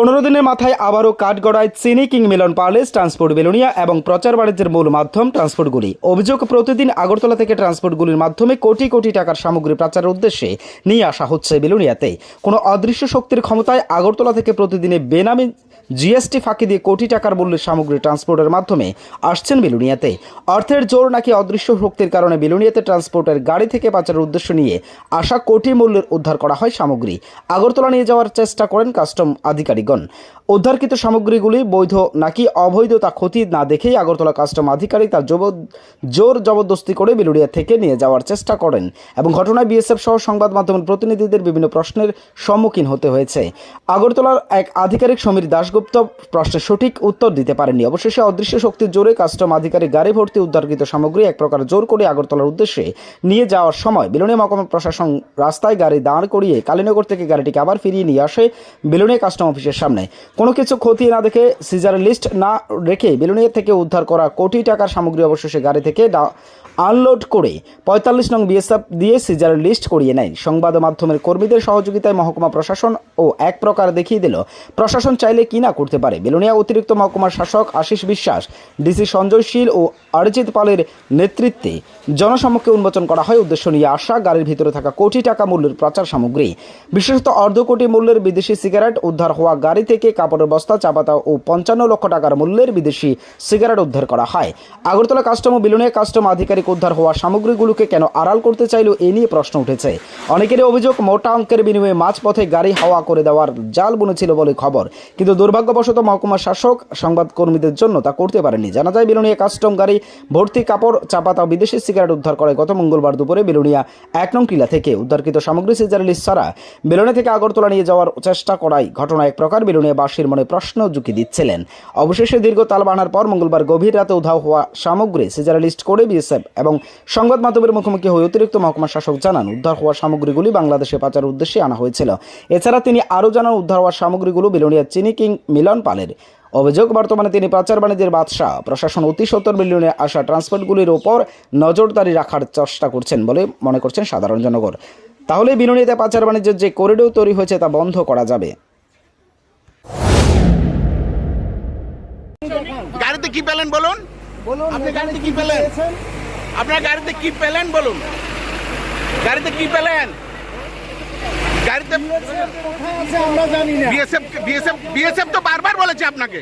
পনেরো দিনের মাথায় আবারও কাঠগড়ায় চিনি কিং মিলন পার্লেস ট্রান্সপোর্ট বেলুনিয়া এবং প্রচার বাণিজ্যের মূল মাধ্যম ট্রান্সপোর্টগুলি। অভিযোগ প্রতিদিন আগরতলা থেকে ট্রান্সপোর্টগুলির মাধ্যমে কোটি কোটি টাকার সামগ্রী প্রচারের উদ্দেশ্যে নিয়ে আসা হচ্ছে বেলুনিয়াতে। কোনো অদৃশ্য শক্তির ক্ষমতায় আগরতলা থেকে প্রতিদিনে বেনামি জিএসটি ফাঁকি দিয়ে কোটি টাকার মূল্যের সামগ্রী ট্রান্সপোর্টের মাধ্যমে আসছেন বেলুনিয়াতে। অর্থের জোর নাকি অদৃশ্য শক্তির কারণে বেলুনিয়াতে ট্রান্সপোর্টের গাড়ি থেকে পাচারের উদ্দেশ্য নিয়ে আসা কোটি মূল্যের উদ্ধার করা হয় সামগ্রী। আগরতলা নিয়ে যাওয়ার চেষ্টা করেন কাস্টম আধিকারিকগণ উদ্ধারকৃত সামগ্রীগুলি বৈধ নাকি অবৈধ তা ক্ষতি না দেখেই আগরতলা কাস্টম আধিকারিক তার জব জোর জবরদস্তি করে বেলুড়িয়া থেকে নিয়ে যাওয়ার চেষ্টা করেন এবং ঘটনায় বিএসএফ সহ সংবাদ মাধ্যমের প্রতিনিধিদের বিভিন্ন প্রশ্নের সম্মুখীন হতে হয়েছে। আগরতলার এক আধিকারিক সমীর দাশগুপ্ত প্রশ্নের সঠিক উত্তর দিতে পারেননি। অবশেষে অদৃশ্য শক্তির জোরে কাস্টম আধিকারিক গাড়ি ভর্তি উদ্ধারকৃত সামগ্রী এক প্রকার জোর করে আগরতলার উদ্দেশ্যে নিয়ে যাওয়ার সময় বিলুনিয়া মহকুমা প্রশাসন রাস্তায় গাড়ি দাঁড় করিয়ে কালীনগর থেকে গাড়িটিকে আবার ফিরিয়ে নিয়ে আসে বিলুনিয়া কাস্টম অফিসের সামনে। কোনো কিছু খতিয়ে না দেখে সিজার লিস্ট না রেখে বিলুনিয়া থেকে উদ্ধার করা কোটি টাকার সামগ্রী অবশেষে গাড়ি থেকে আনলোড করে পঁয়তাল্লিশ নং বিএসএফ দিয়ে সিজার লিস্ট করিয়ে নেয়। সংবাদ মাধ্যমের কর্মীদের সহযোগিতায় মহকুমা প্রশাসন ও এক প্রকার দেখিয়ে দিল, প্রশাসন চাইলে কি না করতে পারে? বেলুনিয়া অতিরিক্ত মহকুমার শাসক আশিস বিশ্বাস, ডিসি সঞ্জয় শীল ও অরিজিৎ পালের নেতৃত্বে জনসম্মুখে উন্মোচন করা হয়। উদ্দেশ্য নিয়ে আসা গাড়ির ভিতরে থাকা কোটি টাকা মূল্যের প্রচার সামগ্রী, বিশেষত অর্ধ কোটি মূল্যের বিদেশি সিগারেট উদ্ধার হওয়া গাড়ি থেকে কাপড়ের বস্তা চাপাতা ও পঞ্চান্ন লক্ষ টাকার মূল্যের বিদেশি সিগারেট উদ্ধার করা হয়। আগরতলা কাস্টম ও বিলুনিয়া কাস্টম আধিকারিক উদ্ধার হওয়া সামগ্রীগুলোকে কেন আড়াল করতে চাইল এ নিয়ে প্রশ্ন উঠেছে। অনেকেরই অভিযোগ, মোটা অঙ্কের বিনিময়ে মাঝপথে গাড়ি হাওয়া করে দেওয়ার জাল বুনেছিল বলে খবর। কিন্তু দুর্ভাগ্যবশত মহকুমা শাসক, সংবাদকর্মীদের জন্য তা করতে পারেনি জানা যায়, বিলুনিয়া কাস্টম গাড়ি ভর্তি কাপড় চাপাতা ও বিদেশি সিগারেট উদ্ধার করে গত মঙ্গলবার দুপুরে বেলুনিয়া এক নং টিলা থেকে। উদ্ধারকৃত সামগ্রী সিজার লিস্ট ছাড়া বেলুনিয়া থেকে আগরতলা নিয়ে যাওয়ার চেষ্টা করায় ঘটনা এক প্রকার বেলুনিয়াবাসীর মনে প্রশ্ন ঝুঁকি দিচ্ছিলেন। অবশেষে দীর্ঘ তাল বানার পর মঙ্গলবার গভীর রাতে উধাও হওয়া সামগ্রী সিজার লিস্ট করে বিএসএফ এবং সংবাদ মাধ্যমের মুখোমুখি হয়ে অতিরিক্ত মহকুমা শাসক জানান, উদ্ধার হওয়া সামগ্রীগুলি বাংলাদেশে পাচার উদ্দেশ্যে আনা হয়েছিল। এছাড়া তিনি আরও জানান, উদ্ধার হওয়া সামগ্রীগুলো বেলুনিয়ার চিনি কিং মিলন পালের। অভিযোগ, বর্তমানে তিনি পাচার বাণিজ্যের বাদশাহ। প্রশাসন অতি সত্তর মিলিয়নে আসা ট্রান্সপোর্টগুলির ওপর নজরদারি রাখার চেষ্টা করছেন বলে মনে করছেন সাধারণ জনগণ। তাহলে বিনুনিতে পাচার বাণিজ্যের যে করিডোর তৈরি হয়েছে তা বন্ধ করা যাবে। গাড়িতে কি পেলেন বলুন? আপনি গাড়িতে কি পেলেন? আপনার গাড়িতে কি পেলেন বলুন? গাড়িতে কি পেলেন? গাড়িতে বিএসএফ বিএসএফ বিএসএফ তো বারবার বলেছে আপনাকে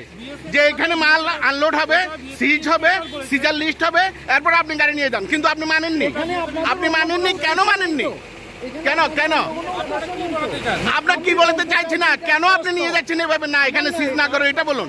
যে এখানে মাল আনলোড হবে সিজ হবে সিজার লিস্ট হবে এরপর আপনি গাড়ি নিয়ে যান। কিন্তু আপনি মানেননি। আপনি মানেননি কেন মানেননি? কেন কেন? আপনার কি বলতে চাইছি না? কেন আপনি নিয়ে যাচ্ছেন এভাবে? না এখানে সিজ না করে এটা বলুন।